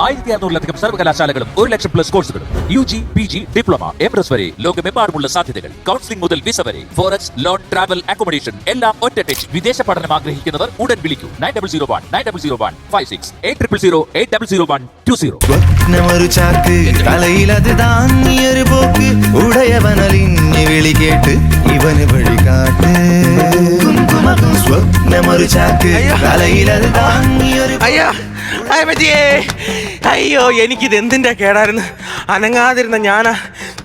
ആയിരത്തി അറുന്നൂറിലധികം സർവകലാശാലകളും ഒരു ലക്ഷം പ്ലസ് കോഴ്സുകളും U G P G diploma M S വരെ ലോകമെമ്പാടുമുള്ള സാധ്യതകൾ. കൗൺസിലിംഗ് മുതൽ വിസ വരെ. ഫോറക്സ് ലോൺ ട്രാവൽ അക്കോമഡേഷൻ എല്ലാം ഒറ്റ ടച്ച് വിദേശ പഠനം ആഗ്രഹിക്കുന്നവർ ഉടൻ വിളിക്കൂ. Nine double zero one nine double zero one five six eight triple zero eight double zero one two zero. ചാക്ക്. തലയിലത് താങ്ങിയൊരു പോക്ക്. ഉടയവനലിഞ്ഞ് വിളി കേട്ട് ഇവന് വഴികാട്ട്. സ്വപ്നമൊരു ചാക്ക്. തലയിലത് താങ്ങിയൊരു അയ്യാ. അയ്യ പറ്റിയേ. അയ്യോ എനിക്കിത് എന്തിന്റെ കേടായിരുന്നു? അനങ്ങാതിരുന്ന ഞാൻ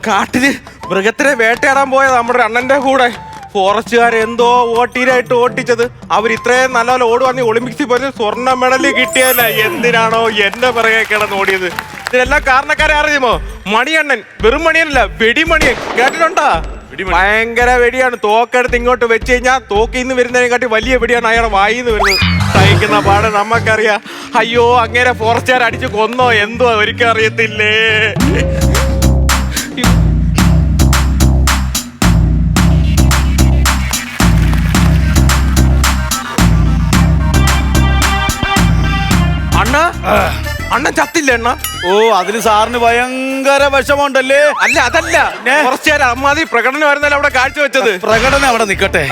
കാട്ടിൽ മൃഗത്തിനെ വേട്ടയാടാൻ പോയത് നമ്മുടെ അണ്ണന്റെ കൂടെ. ഫോറസ്റ്റുകാർ എന്തോ ഓട്ടീരായിട്ട് ഓട്ടിച്ചത് അവർ ഇത്രയും നല്ല നല്ലപോലെ ഓടുവാന്ന് ഒളിമ്പിക്സിൽ പോയത് സ്വർണ മെഡൽ കിട്ടിയല്ല. എന്തിനാണോ എന്റെ പിറകെ കിടന്ന് ഓടിയത്? ഇതിനെല്ലാം കാരണക്കാരെ അറിയുമോ? മണിയണ്ണൻ വെറും മണിയനല്ല വെടിമണിയൻ. കേട്ടിട്ടുണ്ടോ? ഭയങ്കര വെടിയാണ്. തോക്കെടുത്ത് ഇങ്ങോട്ട് വെച്ച് കഴിഞ്ഞാൽ തോക്കിൽ നിന്ന് വരുന്നതിനെക്കാട്ടി വലിയ വെടിയാണ് അയാളെ വായിന്ന് വരുന്നത്. സഹിക്കുന്ന പാട് നമുക്കറിയാം അയ്യോ അങ്ങേരെ ഫോറസ്റ്റുകാർ അടിച്ച് കൊന്നോ? എന്തോ ഒരിക്കലും അറിയത്തില്ലേ? അണ്ണ അണ്ണൻ ചത്തില്ല അണ്ണ? ഓ അതിന് സാറിന് ഭയങ്കര വിഷമമുണ്ടല്ലേ? അല്ല അതല്ല. കുറച്ചേരം അമ്മാതി പ്രകടനമായിരുന്നല്ലോ അവിടെ കാഴ്ചവെച്ചത്. പ്രകടനം അവിടെ നിക്കട്ടെ.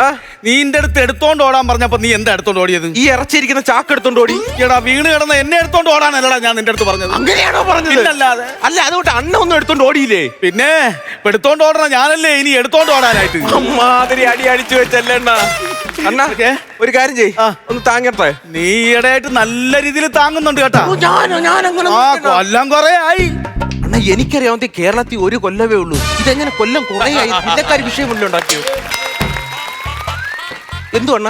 ആ. നീ എന്റെ അടുത്ത് എടുത്തോണ്ട് ഓടാൻ പറഞ്ഞപ്പോ നീ എന്താ എടുത്തോണ്ട് ഓടിയത്? ഈ ഇറച്ചിരിക്കുന്ന ചാക്ക് എടുത്തോണ്ട് ഓടി. എടാ വീണ് കിടന്ന എന്നെ എടുത്തോണ്ട് ഓടാനല്ലടാ ഞാൻ നിന്റെ അടുത്ത് പറഞ്ഞത്. അങ്ങനെയാണോ പറഞ്ഞത്? അല്ലാതെ അല്ല അതുകൊണ്ട് അണ്ണ ഒന്നും എടുത്തോണ്ട് ഓടിയില്ലേ? പിന്നെ എടുത്തോണ്ട് ഓടണ ഞാനല്ലേ ഇനി എടുത്തോണ്ട് ഓടാനായിട്ട്? അമ്മാതിരി അടി അടിച്ചു വെച്ചല്ലേ അണ്ണാ? ഒരു കാര്യം ചെയ് ഒന്ന് താങ്ങട്ടെ? നീ ഈയിടെയായിട്ട് നല്ല രീതിയിൽ താങ്ങുന്നുണ്ട് കേട്ടാ. കൊല്ലം കൊറേ ആയി. അണ്ണാ എനിക്കറിയാവുന്ന കേരളത്തിൽ ഒരു കൊല്ലമേ ഉള്ളൂ. ഇതെങ്ങനെ കൊല്ലം കുറേ ആയി? വിഷയം ഉണ്ടാക്കിയത് എന്തു അണ്ണ?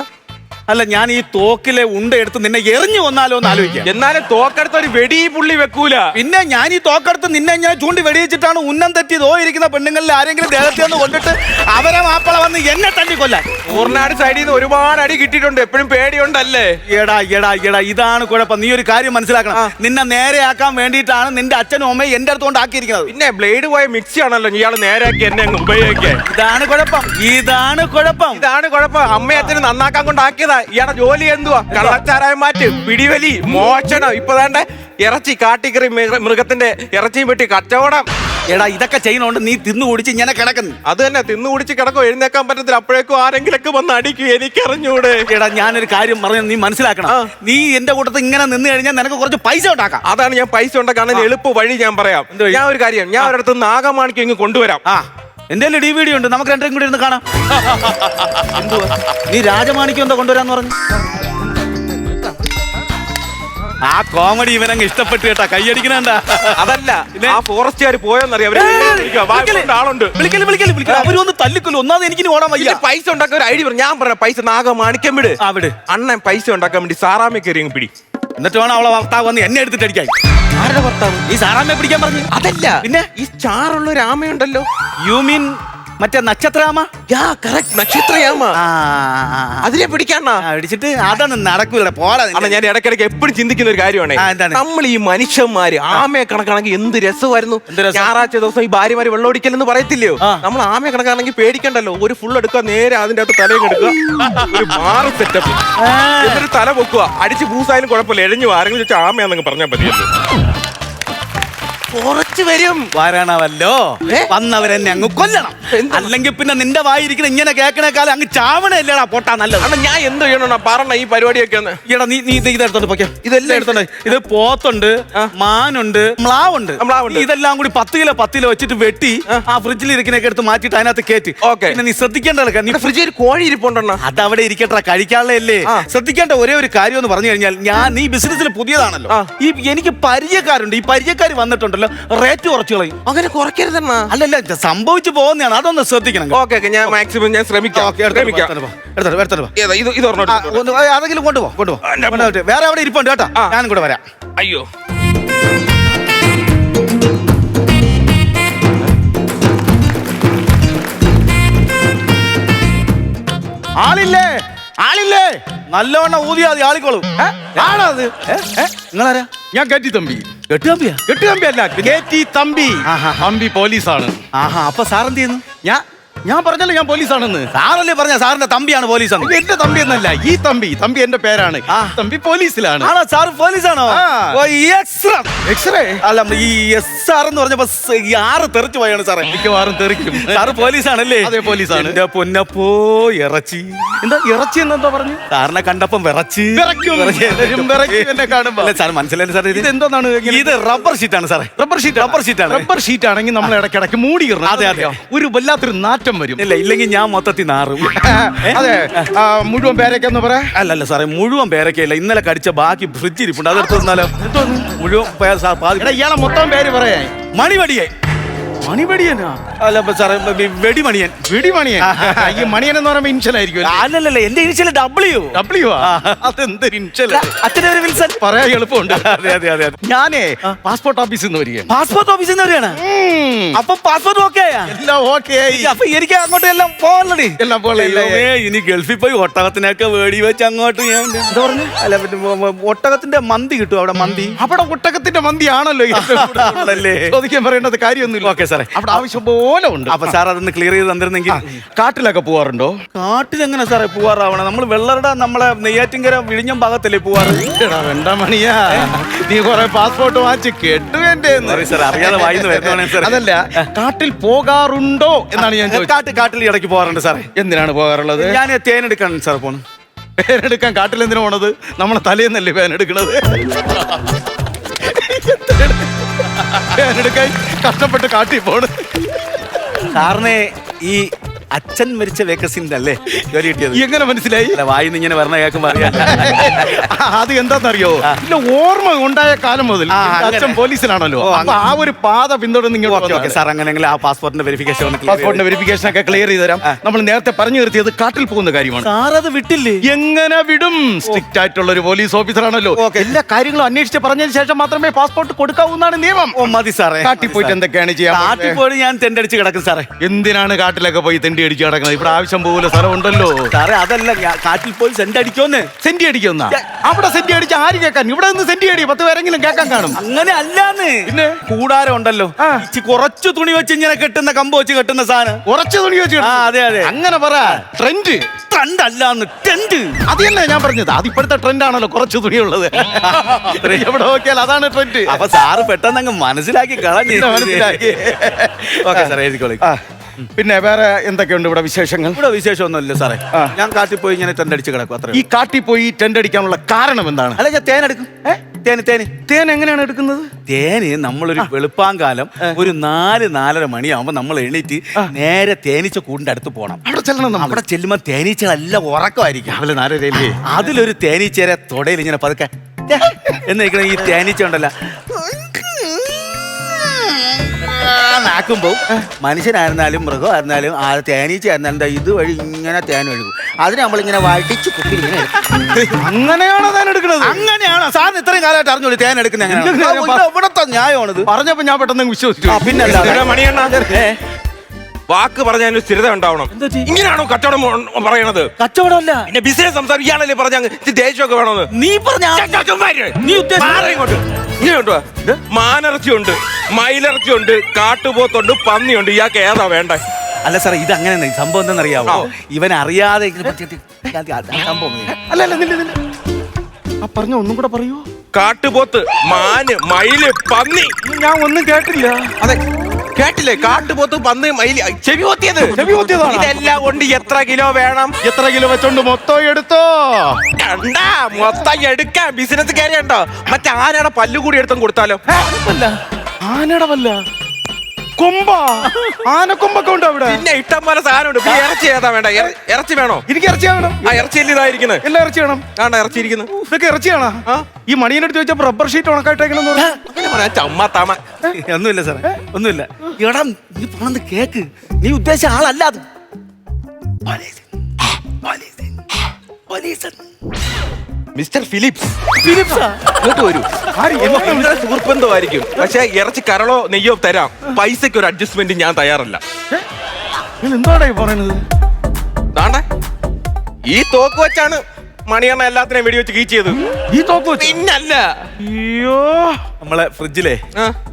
അല്ല ഞാൻ ഈ തോക്കിലെ ഉണ്ട എടുത്ത് നിന്നെ എറിഞ്ഞു വന്നാലോ എന്ന് ആലോചിക്കാം. എന്നാലും തോക്കടുത്ത് ഒരു വെടി പുള്ളി വെക്കൂല. പിന്നെ ഞാൻ ഈ തോക്കെടുത്ത് നിന്നെ ഞാൻ ചൂണ്ടി വെടിവെച്ചിട്ടാണ് ഉന്നം തെറ്റി ദോ ഇരിക്കുന്ന പെണ്ണുങ്ങളിൽ ആരെങ്കിലും ദേഹത്തിൽ നിന്ന് കൊണ്ടിട്ട് അവരെ മാപ്പള വന്ന് എന്നെ തല്ലി കൊല്ലാൻ. ഊർനാട് സൈഡിൽ നിന്ന് ഒരുപാട് അടി കിട്ടിയിട്ടുണ്ട്. എപ്പോഴും പേടിയുണ്ടല്ലേ? എടാ എടാ എടാ ഇതാണ് കുഴപ്പം. നീ ഒരു കാര്യം മനസ്സിലാക്കണം. നിന്നെ നേരെയാക്കാൻ വേണ്ടിയിട്ടാണ് നിന്റെ അച്ഛനും അമ്മയും എന്റെ അടുത്തോണ്ട് ആക്കിയിരിക്കുന്നത്. പിന്നെ ബ്ലേഡ് പോയ മിക്സി ആണല്ലോ. ഇയാൾ നേരെയാക്കി എന്നെ ഉപയോഗിക്കാൻ. ഇതാണ് കുഴപ്പം. ഇതാണ് കുഴപ്പം. ഇതാണ് കുഴപ്പം. അമ്മയും അച്ഛനും നന്നാക്കാൻ കൊണ്ടാക്കിയതാ ഇയാളുടെ ജോലി എന്തുവാ? കള്ളച്ചാരായ മാറ്റ് പിടിവലി മോഷണം. ഇപ്പൊ വേണ്ട ഇറച്ചി കാട്ടിക്കറി മൃഗത്തിന്റെ ഇറച്ചിയും വെട്ടി കച്ചവടം. എടാ ഇതൊക്കെ ചെയ്യുന്നോണ്ട് നീ തിന്നു കുടിച്ച് ഇങ്ങനെ കിടക്കുന്നു. അത് തന്നെ തിന്നു കുടിച്ച് കിടക്കോ എഴുന്നേക്കാൻ പറ്റത്തില്ല. അപ്പോഴേക്കും ആരെങ്കിലൊക്കെ വന്ന് അടിക്കും എനിക്കറിഞ്ഞൂടെ. എടാ ഞാനൊരു കാര്യം പറഞ്ഞു നീ മനസ്സിലാക്കണം. നീ എന്റെ കൂട്ടത്തിൽ ഇങ്ങനെ നിന്ന് കഴിഞ്ഞാൽ നിനക്ക് കുറച്ച് പൈസ ഉണ്ടാക്കാം. അതാണ് ഞാൻ പൈസ ഉണ്ടാക്കാൻ. എളുപ്പ വഴി ഞാൻ പറയാം. ഞാൻ ഒരു കാര്യം ഞാൻ ഒരിടത്ത് നാഗമാണിക്ക് ഇങ്ങ് കൊണ്ടുവരാം. എന്റെ ഡി വി ഡി ഉണ്ട് നമുക്ക് രണ്ടും കൂടി ഇരുന്ന് കാണാം. എന്തുവാ? നീ രാജമാണിക്യം എന്താ കൊണ്ടുവരാന്ന് പറഞ്ഞു? ആ കോമഡി ഇവനങ്ങ് ഇഷ്ടപ്പെട്ടു കേട്ടാ കൈയടിക്കണണ്ട അതല്ല ആ ഫോറസ്റ്റുകാർ പോയോന്നറിയാം. ആളുണ്ട്. വിളിക്കൽ വിളിക്കൽ വിളിക്കൽ അവരൊന്ന് തല്ലിക്കൊല്ലു. ഒന്നാമത് എനിക്ക് ഓടാൻ വയ്യ. പൈസ ഉണ്ടാക്കാൻ ഒരു ഐഡിയ പറഞ്ഞു ഞാൻ പറഞ്ഞ പൈസ നാഗമാണിക്കം വിട്. ആ വിട്. അണ്ണൻ പൈസ ഉണ്ടാക്കാൻ വേണ്ടി സാറാമ്മ കയറി പിടി. എന്നിട്ട് വേണം അവളെ ഭർത്താവ് വന്ന് എന്നെ എടുത്തിട്ട് അടിക്കാൻ. ആരുടെ ഭർത്താവ്? ഈ സാറാമ്മയെ പിടിക്കാൻ പറഞ്ഞു? അതല്ല. പിന്നെ? ഈ ചാറുള്ള ഒരു ആമയുണ്ടല്ലോ. യു മീൻ മറ്റേ നക്ഷത്രാമ യാ കറക്റ്റ് നക്ഷത്രയാമ അതിനെ പിടിക്കാണ്ണാ. ആ, പിടിച്ചിട്ട് അതൊന്നും നടക്കൂല പോടാ അണ്ണാ ഞാൻ ഇടയ്ക്കിടയ്ക്ക് എപ്പോഴും ചിന്തിക്കുന്ന ഒരു കാര്യമാണ്. നമ്മൾ ഈ മനുഷ്യന്മാര് ആമയെ കണക്കാണെങ്കിൽ എന്ത് രസമായിരുന്നു? ഞായറാഴ്ച ദിവസം ഈ ഭാര്യമാര് വെള്ളമൊടിക്കലെന്ന് പറയത്തില്ലയോ? നമ്മൾ ആമയെ കണക്കാണെങ്കിൽ പേടിക്കണ്ടല്ലോ. ഒരു ഫുൾ എടുക്കുക നേരെ അതിന്റെ അകത്ത് തലയും എടുക്കുക ഒരു മാറ് സെറ്റപ്പ് എന്നിട്ട് തല പൊക്കുക. അടിച്ച് പൂസായാലും കുഴപ്പമില്ല. എഴഞ്ഞു ആരെങ്കിലും ചോദിച്ചാൽ ആമയാന്നങ്ങ് പറഞ്ഞാൽ മതിയല്ലോ. കുറച്ച് വരും. വരണമല്ലോ? വന്നവരെന്നെ അങ്ങ് കൊല്ലണം? അല്ലെങ്കിൽ പിന്നെ നിന്റെ വായിരിക്കുന്ന ഇങ്ങനെ കേൾക്കണേക്കാലം അങ്ങ് ചാവണല്ലേടാ പൊട്ടാ നല്ലത്. അണ്ണ ഞാൻ എന്ത് ചെയ്യണോ പറഞ്ഞ ഈ പരിപാടിയൊക്കെ ഒന്ന്. ഈടാ നീ നീ ഇത് ഇതെടുത്തോണ്ട് പൊക്കെ ഇതെല്ലാം എടുത്തോണ്ട് ഇത് പോത്തുണ്ട് മാനുണ്ട് മ്ലാവുണ്ട്. മ്ലാവുണ്ട്. ഇതെല്ലാം കൂടി പത്ത് കിലോ പത്ത് കിലോ വെച്ചിട്ട് വെട്ടി ആ. ഫ്രിഡ്ജിൽ ഇരിക്കുന്നൊക്കെ എടുത്ത് മാറ്റിയിട്ട് അതിനകത്ത് കയറ്റി ഓക്കെ. പിന്നെ നീ ശ്രദ്ധിക്കേണ്ട നീ ഫ്രിഡ്ജിൽ കോഴി കോഴി ഇരിപ്പുണ്ടെണ്ണ അതവിടെ ഇരിക്കട്ടെ കഴിക്കാനുള്ളതല്ലേ. ശ്രദ്ധിക്കേണ്ട ഒരേ ഒരു കാര്യം എന്ന് പറഞ്ഞു കഴിഞ്ഞാൽ ഞാൻ നീ ബിസിനസ്സിൽ പുതിയതാണല്ലോ. ഈ എനിക്ക് പരിചയക്കാരുണ്ട്. ഈ പരിചയക്കാർ വന്നിട്ടുണ്ടല്ലോ റേറ്റ് കുറച്ച് കളയും. അങ്ങനെ കുറയ്ക്കരുതെന്നാ? അല്ലല്ല ഇത് സംഭവിച്ചു പോകുന്നതാണ് അതൊന്ന് ശ്രദ്ധിക്കണം ഓക്കെ ഓക്കെ ഞാൻ മാക്സിമം ഞാൻ ശ്രമിക്കാം ഓക്കേ, എടുത്തോണ്ട് പോ, ശ്രമിക്കാം എടുത്തോണ്ട് പോ, എടുത്തോണ്ട് പോ, എടുത്തോണ്ട് പോ. ഏതാ ഇത് ഇത് ഒരെണ്ണം ആ, എടുത്തോണ്ട് ഒന്ന് അതെങ്കിലും കൊണ്ടുപോ കൊണ്ടുപോ. വേറെ അവിടെ ഇരിപ്പുണ്ട് കേട്ടോ? ആ. ഞാനും കൂടെ വരാം. അയ്യോ. ആളില്ലേ? ആളില്ലേ? നല്ലവണ്ണം ഊതിയാതി ആളിക്കോളും. ഏ? ആണോ അത്? ഏ? ഏ? നിങ്ങളാരാ? ഞാൻ കെട്ടി തമ്പി. കെട്ടുകമ്പിയാ കെട്ടി തമ്പി അല്ല കെ ടി തമ്പി. തമ്പി പോലീസാണ്. ആഹാ അപ്പൊ സാറെന്ത് ചെയ്യുന്നു? ഞാൻ ഞാൻ പറഞ്ഞല്ലോ ഞാൻ പോലീസാണെന്ന്. സാറല്ലേ പറഞ്ഞ? സാറിന്റെ തമ്പിയാണ് പോലീസ് എന്റെ തമ്പി എന്നല്ല ഈ തമ്പി. തമ്പി എന്റെ പേരാണ്. ആ. തമ്പി പോലീസിലാണ്. ആണോ? സാർ പോലീസാണോ? എക്സ്റേ. അല്ല ഈ എസ് ആർ എന്ന് പറഞ്ഞപ്പോ ഈ ആറ് തെറിച്ചു പോയാണ് സാറേ. മിക്കവാറും തെറിക്കും. സാറ് പോലീസാണല്ലേ? അതെ, പോലീസാണ്. എന്റെ പൊന്നപ്പോ ഇറച്ചി. എന്താ ഇറച്ചി എന്നെന്താ പറഞ്ഞു? സാറിനെ കണ്ടപ്പം വിറച്ച്. സാർ മനസ്സിലായി സാർ ഇത്? എന്താണ് ഇത് റബ്ബർ ഷീറ്റ് ആണ് സാറേ. Rubber sheet? റബ്ബർ ഷീറ്റ് ആണ് റബ്ബർ ഷീറ്റ് ആണെങ്കിൽ നമ്മൾ ഇടയ്ക്കിടയ്ക്ക് മൂടിയിടണം അതെ, അതെ. ഒരു വല്ലാത്തൊരു നാറ്റം വരും. ഇല്ല ഇല്ലെങ്കിൽ ഞാൻ മൊത്തത്തിൽ നാറും. അതെ ആ, മുഴുവൻ പേരൊക്കെ എന്ന് പറ. അല്ലല്ല സാറേ മുഴുവൻ പേരൊക്കെയല്ല. ഇന്നലെ കടിച്ച ബാക്കി ഫ്രിഡ്ജ് ഇരിപ്പുണ്ട്. അതെടുത്ത് തന്നാലോ? മുഴുവൻ പേ- പാതി എടാ ഇയാളെ മൊത്തം പേര് പറയാ മണിവടിയെ മണിപടിയനാ അല്ല ഇപ്പൊ സാറേ ഇപ്പൊ ഈ വെടിമണിയൻ. വെടിമണിയൻ. ഈ മണിയൻ എന്ന് പറയുമ്പോ ഇൻഷലായിരിക്കും അല്ലല്ല എന്റെ ഇനിഷ്യൽ ഡബ്ല്യു ഡബ്ല്യു അതെന്തൊരു ഇൻഷല അച്ഛനെ ഒരു വിൽസൺ പറയാൻ എളുപ്പമുണ്ട്. അതെ അതെ അതെ അതെ. ഞാനേ പാസ്പോർട്ട് ഓഫീസിൽ നിന്ന് വരികയാണ്. പാസ്പോർട്ട് ഓഫീസിൽ നിന്ന് വരികയാണ്? അപ്പൊ പാസ്പോർട്ട് ഓക്കെ ആയാ? എല്ലാം ഓക്കെ അപ്പൊ എനിക്ക് അങ്ങോട്ട് എല്ലാം പോകണേ എല്ലാം പോലെ ഇനി ഗൾഫിൽ പോയി ഒട്ടകത്തിനൊക്കെ വേടി വെച്ച് അങ്ങോട്ട് ഞാൻ എന്താ പറഞ്ഞു? അല്ല പിന്നെ മ- മ- ഒട്ടകത്തിന്റെ മന്തി കിട്ടും അവിടെ മന്തി. അവിടെ ഒട്ടകത്തിന്റെ മന്തി ആണല്ലോ ആണല്ലേ? ചോദിക്കാൻ പറയേണ്ടത് കാര്യമൊന്നുമില്ല. ഓക്കെ സാറേ. അവിടെ ആവശ്യം പോലെ ഉണ്ട്. അപ്പൊ സാർ അതൊന്ന് ക്ലിയർ ചെയ്ത് തന്നിരുന്നെങ്കിൽ കാട്ടിലൊക്കെ പോവാറുണ്ടോ? കാട്ടിലെങ്ങനെ സാറേ പോവാറാവണം? നമ്മൾ വെള്ളറട നമ്മളെ നെയ്യാറ്റിങ്കര വിഴിഞ്ഞം ഭാഗത്തല്ലേ പോവാറ്? രണ്ടാം വേണ്ട മണിയാ. നീ കൊറേ പാസ്പോർട്ട് വാങ്ങിച്ച് കെട്ടു എന്റെ അറിയാതെ വായിന്ന് വരുന്നതാണ്. അതല്ല കാട്ടിൽ പോകാറുണ്ടോ എന്നാണ് ഞാൻ ചോദിച്ചത്. കാട്ട് കാട്ടിൽ ഇടയ്ക്ക് പോകാറുണ്ട് സാറേ. എന്തിനാണ് പോകാറുള്ളത്? ഞാൻ തേനെടുക്കാൻ സാർ പോണു. പേനെടുക്കാൻ കാട്ടിൽ എന്തിനാ പോണത്? നമ്മളെ തലേന്നല്ലേ പേനെടുക്കണത് കഷ്ടപ്പെട്ട് കാട്ടി പോണ്. സാറിനെ ഈ അച്ഛൻ മരിച്ച വേക്കസിന്റെ അല്ലേ ജോലി കിട്ടിയത്. എങ്ങനെ മനസ്സിലായി? അല്ല വായിന്ന് ഇങ്ങനെ പറഞ്ഞ കേൾക്കുമ്പോ അറിയാം. അത് എന്താണെന്നറിയോ പിന്നെ ഓർമ്മ ഉണ്ടായ കാലം മുതൽ ആ, എന്റെ അച്ഛൻ അങ്ങനെ. പോലീസിലാണല്ലോ. ഓ, അപ്പൊ ആ ഒരു പാത പിന്തുടർന്ന് ഓക്കെ ഓക്കെ. ഇങ്ങോട്ട് സാർ അങ്ങനെയെങ്കിൽ ആ പാസ്പോർട്ടിന്റെ വെരിഫിക്കേഷൻ ഒന്ന് പാസ്പോർട്ടിന്റെ വെരിഫിക്കേഷൻ ഒക്കെ ക്ലിയർ ചെയ്ത് തരാം. നമ്മൾ നേരത്തെ പറഞ്ഞു നിർത്തിയത് കാട്ടിൽ പോകുന്ന കാര്യമാണ്. സാർ അത് വിട്ടില്ലേ? എങ്ങനെ വിടും? സ്ട്രിക്റ്റ് ആയിട്ടുള്ള ഒരു പോലീസ് ഓഫീസർ ആണല്ലോ. എല്ലാ കാര്യങ്ങളും അന്വേഷിച്ച് പറഞ്ഞതിന് ശേഷം മാത്രമേ പാസ്പോർട്ട് കൊടുക്കാവൂന്നാണ് നിയമം. ഓ മതി സാറേ. കാട്ടിൽ പോയിട്ട് എന്തൊക്കെയാണ് ചെയ്യാൻ കാട്ടിൽ പോയി ഞാൻ തെണ്ടടിച്ച് കിടക്കും സാറേ. എന്തിനാണ് കാട്ടിലൊക്കെ പോയി തെണ്ടി അടിച്ച് കിടക്കുന്നത് ഇവിടെ ആവശ്യം പോലെ സ്ഥലമുണ്ടല്ലോ. സാറേ അതല്ല കാറ്റിൽ കാട്ടിൽ പോയി സെന്റ് അടിക്കോന്ന് സെന്റി അടിക്കുന്ന അവിടെ സെന്റി അടിച്ച് ആര് കേൾക്കാൻ? ഇവിടെ നിന്ന് സെന്റി അടി പത്ത് പേരെങ്കിലും കേൾക്കാൻ കാണും. അങ്ങനെ അല്ലാന്ന്. പിന്നെ? കൂടാരം ഉണ്ടല്ലോ. ആ. ഇച്ചി കുറച്ച് തുണി വെച്ച് ഇങ്ങനെ കെട്ടുന്ന കമ്പ് വെച്ച് കെട്ടുന്ന സാധനം. കുറച്ച് തുണി വെച്ച് ആ അതെ അതെ. അങ്ങനെ പറ. ട്രെൻഡ് ട്രെൻഡ് അല്ലാന്ന്. ടെന്റ് അത് തന്നെ ഞാൻ പറഞ്ഞത്. അത് ഇപ്പോഴത്തെ ട്രെൻഡ് ആണല്ലോ കുറച്ച് തുണിയുള്ളത് എവിടെ നോക്കിയാൽ അതാണ് ട്രെൻഡ് അപ്പൊ സാറ് പെട്ടെന്ന് അങ്ങ് മനസ്സിലാക്കി കളഞ്ഞു മനസ്സിലാക്കി. ഓക്കെ സാർ എഴുതിക്കോളി. ആ, പിന്നെ വേറെ എന്തൊക്കെയുണ്ട് ഇവിടെ വിശേഷങ്ങൾ? ഇവിടെ വിശേഷമൊന്നുമില്ല സാറേ. ഞാൻ കാട്ടിൽ പോയി ഇങ്ങനെ തെണ്ടടിച്ച് കിടക്കും അത്ര ഈ കാട്ടിൽ പോയി ടെന്റ് അടിക്കാനുള്ള കാരണം എന്താണ്? അല്ല ഞാൻ തേനെടുക്കും തേന് തേന്. തേൻ എങ്ങനെയാണ് എടുക്കുന്നത്? തേന് നമ്മളൊരു വെളുപ്പാങ്കാലം ഒരു നാല് നാലര മണിയാവുമ്പോ നമ്മൾ എണീറ്റ് നേരെ തേനീച്ച കൂടിന്റെ അടുത്ത് പോണം. അവിടെ ചെല്ലണം അവിടെ ചെല്ലുമ്പോ തേനീച്ചകളെല്ലാം ഉറക്കമായിരിക്കും. നാലരയില്ലേ അതിലൊരു തേനീച്ചേരെ തൊടയിൽ ഇങ്ങനെ പതുക്കെ എന്നിരിക്കണം എന്ന് ഈ തേനീച്ച ഉണ്ടല്ലോ. നാക്കുമ്പോ. മനുഷ്യനായിരുന്നാലും മൃഗമായിരുന്നാലും ആ തേനീച്ച ആയിരുന്നാലും ദാ ഇതുവഴി ഇങ്ങനെ തേൻ ഒഴുകും. അതിന് നമ്മളിങ്ങനെ വടിച്ച് കുപ്പി ഇങ്ങനെ എടുക്കും. അങ്ങനെയാണോ തേൻ എടുക്കുന്നത്? അങ്ങനെയാണോ? സാറിന് ഇത്രയും കാലമായിട്ട് അറിഞ്ഞോളൂ തേൻ എടുക്കുന്ന ഇല്ല, ഇല്ല, എങ്ങനെയാണ് ഇവിടത്തെ ന്യായമാണിത്? പറഞ്ഞപ്പോ ഞാൻ പെട്ടെന്ന് വിശ്വസിച്ചു. പിന്നെ പിന്നല്ല എടാ മണിയണ്ണ. വാക്ക് പറഞ്ഞാൽ സ്ഥിരത ഉണ്ടാവണം. ഇങ്ങനെയാണോ കച്ചവടം പറയണത്? കച്ചവടമല്ല. പിന്നെ ബിസിനസ് സംസാരിക്കുകയാണല്ലേ പറഞ്ഞു പറഞ്ഞ ദേശമൊക്കെ വേണമെന്ന് നീ പറഞ്ഞ നീ ഇങ്ങോട്ട്. ഇങ്ങോട്ട്. മാനിറച്ചിയുണ്ട് മയിലിറച്ചിയുണ്ട് കാട്ടുപോത്തുണ്ട് പന്നിയുണ്ട്. ഇയാൾക്ക് ഏതാ വേണ്ടേ? അല്ല സാറേ ഇത് അങ്ങനെ സംഭവം എന്തെന്നറിയാവോ? ആ. ഇവൻ അറിയാതെ ഇങ്ങനെ പറ്റിയിട്ട് ആ സംഭവം ഇങ്ങനെ. അല്ല അല്ല നില്ല നില്ല. ആ പറഞ്ഞ ഒന്നും കൂടെ പറയൂ? കാട്ടുപോത്ത് മാന് മയിൽ പന്നി. ഞാൻ ഒന്നും കേട്ടില്ല. അതെ. കേട്ടില്ലേ? കാട്ടുപോത്ത് പന്നി മയിൽ ചെവി പൊത്തിയത് ചെവി പൊത്തിയതാണോ? ഇതെല്ലാം കൊണ്ട് എത്ര കിലോ വേണം? എത്ര കിലോ വെച്ചോണ്ട് മൊത്തം എടുത്തോ? കണ്ടാ? മൊത്തം എടുക്കാൻ ബിസിനസ് കയറിയുണ്ടോ മറ്റേ ആനയുടെ പല്ലു കൂടി എടുത്തും കൊടുത്താലോ? ആനയുടെ വല്ല കൊമ്പ. ആനക്കൊമ്പൊക്കെ ഉണ്ടോ അവിടെ? പിന്നെ ഇഷ്ടം പോലെ സാധനമുണ്ട്. പിന്നെ ഇറച്ചി ഏതാ വേണ്ട? ഇറ- ഇറച്ചി വേണോ? എനിക്ക് ഇറച്ചി വേണം. ആ ഇറച്ചിയിൽ ഇതായിരിക്കുന്നത് എല്ലാം ഇറച്ചി വേണം. കാണാ ഇറച്ചി ഇരിക്കുന്നു? ഇതൊക്കെ ഇറച്ചിയാണോ? ആ. ഈ മണിയനോട് ചോദിച്ചപ്പോ റബ്ബർ ഷീറ്റ് ഉണക്കായിട്ടേക്കണം പറഞ്ഞു അങ്ങനെ പറയാ ചമ്മ തമ. ഒന്നുമില്ല സാറേ ഒന്നുമില്ല. എടാ നീ പറഞ്ഞത് കേക്ക്. നീ ഉദ്ദേശിച്ച ആളല്ല അത്. Police. Police. Police. Mister Philips. ഫിലിപ്സാ? ഇങ്ങോട്ട് വരൂ. നിങ്ങളുടെ സുഹൃത്ബന്ധമായിരിക്കും പക്ഷെ ഇറച്ചി കരളോ നെയ്യോ തരാം. പൈസക്ക് ഒരു അഡ്ജസ്റ്റ്മെന്റ് ഞാൻ തയ്യാറല്ല. ഈ പറയണത്? ദാണ്ടെ ഈ തോക്ക് വെച്ചാണ് മണിയണ്ണ എല്ലാത്തിനെയും വെടിവെച്ച് ചെയ്ത് ഈ തോക്ക് വെച്ച്? പിന്നല്ല. അയ്യോ. നമ്മളെ ഫ്രിഡ്ജിലെ.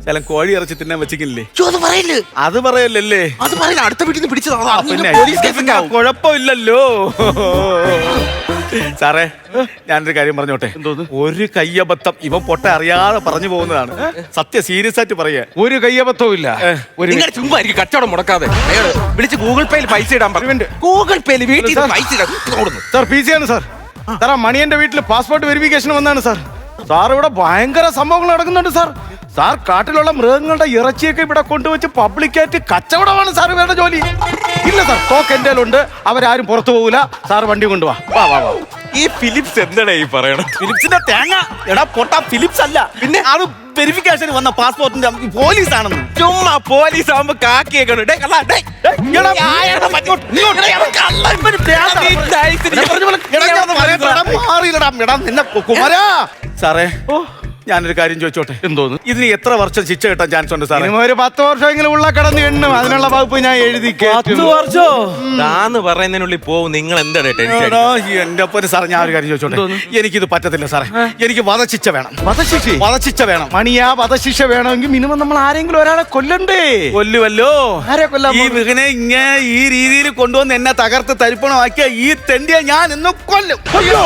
ചില കോഴി ഇറച്ചി തിന്നാൻ വെച്ചിട്ടില്ലേ അത് പറയല്ലേ? അത് പറയല്ലേ അത് പറയില്ല അടുത്ത വീട്ടിൽ നിന്ന് പിടിച്ചതാണോ. കുഴപ്പമില്ലല്ലോ. സാറേ ഞാനൊരു കാര്യം പറഞ്ഞോട്ടെ. ഒരു കയ്യബദ്ധം ഇവൻ പൊട്ട അറിയാതെ പറഞ്ഞു പോകുന്നതാണ്. സത്യ സീരിയസ് ആയിട്ട് പറയേ ഒരു കയ്യബദ്ധവും ഇല്ല. ഒരു നിങ്ങളുടെ ചുമ്മാ എനിക്ക് കച്ചവടം മുടക്കാതെ. വിളിച്ച് ഗൂഗിൾ പേയിൽ പൈസ ഇടാൻ പറഞ്ഞു ഗൂഗിൾ പേയിൽ വീട്ടിൽ നിന്ന് പൈസ ഇടാൻ സാർ പി സി ആണ് സാർ. സാർ ആ മണിയന്റെ വീട്ടിൽ പാസ്പോർട്ട് വെരിഫിക്കേഷൻ വന്നാണ് സാർ. സാർ ഇവിടെ ഭയങ്കര സംഭവങ്ങൾ നടക്കുന്നുണ്ട് സാർ. സാർ കാട്ടിലുള്ള മൃഗങ്ങളുടെ ഇറച്ചിയൊക്കെ ഇവിടെ കൊണ്ടുവച്ച് പബ്ലിക്കായിട്ട് കച്ചവടമാണ് സാർ ഇവരുടെ ജോലി. ഇല്ല സാർ ടോക്ക് എന്റെ ഉണ്ട് അവരാരും പുറത്തു പോകില്ല സാർ വണ്ടി കൊണ്ടുവാ. വാ വാ വാ. ഈ ഫിലിപ്സ് എന്താടാ ഈ പറയണം ഫിലിപ്സിന്റെ തേങ്ങ. എടാ പൊട്ട ഫിലിപ്സ് അല്ല. പിന്നെ? അത് വെരിഫിക്കേഷൻ വന്ന പാസ്പോർട്ടിന്റെ പോലീസ് ആണെന്ന്. ചുമ്മാ പോലീസ് ആവുമ്പോ കാക്കിയേക്കണു. ഡേയ് കള്ളാ, കുമാരാ സാറേ ഞാനൊരു കാര്യം ചോദിച്ചോട്ടെ? എന്തോന്ന്? ഇതിന് എത്ര വർഷം ശിക്ഷ കിട്ടാൻ ചാൻസ് ഉണ്ട് സാറേ? ഒരു പത്ത് വർഷമെങ്കിലും ഉള്ള കടന്ന് എണ്ണും. അതിനുള്ള വകുപ്പ് ഞാൻ എഴുതി കേറ്റും. വർഷോ? താന്ന് പറയുന്നതിനുള്ളിൽ പോവും. നിങ്ങൾ എന്താ ടെൻഷൻ എടാ, ഈ എന്റെ ഒപ്പം സാറേ ഞാൻ ഒരു കാര്യം ചോദിച്ചോട്ടെ? എനിക്കിത് പറ്റത്തില്ല സാറേ. എനിക്ക് വധശിക്ഷ വേണം. വധശിക്ഷ? വധശിക്ഷ വേണം. മണിയാ വധശിക്ഷ വേണമെങ്കിൽ മിനിമം നമ്മൾ ആരെങ്കിലും ഒരാളെ കൊല്ലണ്ടേ? കൊല്ലുവല്ലോ. ആരെ കൊല്ലാൻ ഈ പോകുന്നു? മികനെ ഇങ്ങനെ ഈ രീതിയിൽ കൊണ്ടുവന്ന് എന്നെ തകർത്ത് തരിപ്പണമാക്കിയ ഈ തെണ്ടിയെ ഞാൻ ഇന്ന് കൊല്ലും. അയ്യോ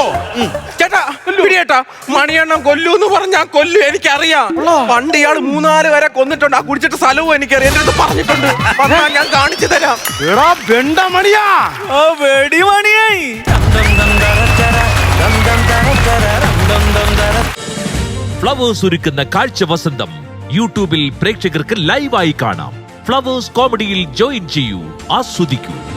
ചേട്ടാ പിടിയേട്ടാ മണിയെണ്ണം കൊല്ലൂന്ന് പറഞ്ഞാ കൊല്ലു എനിക്കറിയാം. പണ്ട് ഇയാൾ മൂന്നാൽ വരെ കൊന്നിട്ടുണ്ട്. ആ കുടിച്ചിട്ട് സ്ഥലവും എനിക്കറിയാം. എന്റെ അടുത്ത് പറഞ്ഞിട്ടുണ്ട്. വന്നാ ഞാൻ കാണിച്ചു തരാം. എടാ വെണ്ട മണിയാ ആ വെടിമണിയായി. ഫ്ലവേഴ്സ് ഒരുക്കുന്ന കാഴ്ച വസന്തം. യൂട്യൂബിൽ പ്രേക്ഷകർക്ക് ലൈവായി കാണാം. ഫ്ലവേഴ്സ് കോമഡിയിൽ ജോയിൻ ചെയ്യൂ. ആസ്വദിക്കൂ.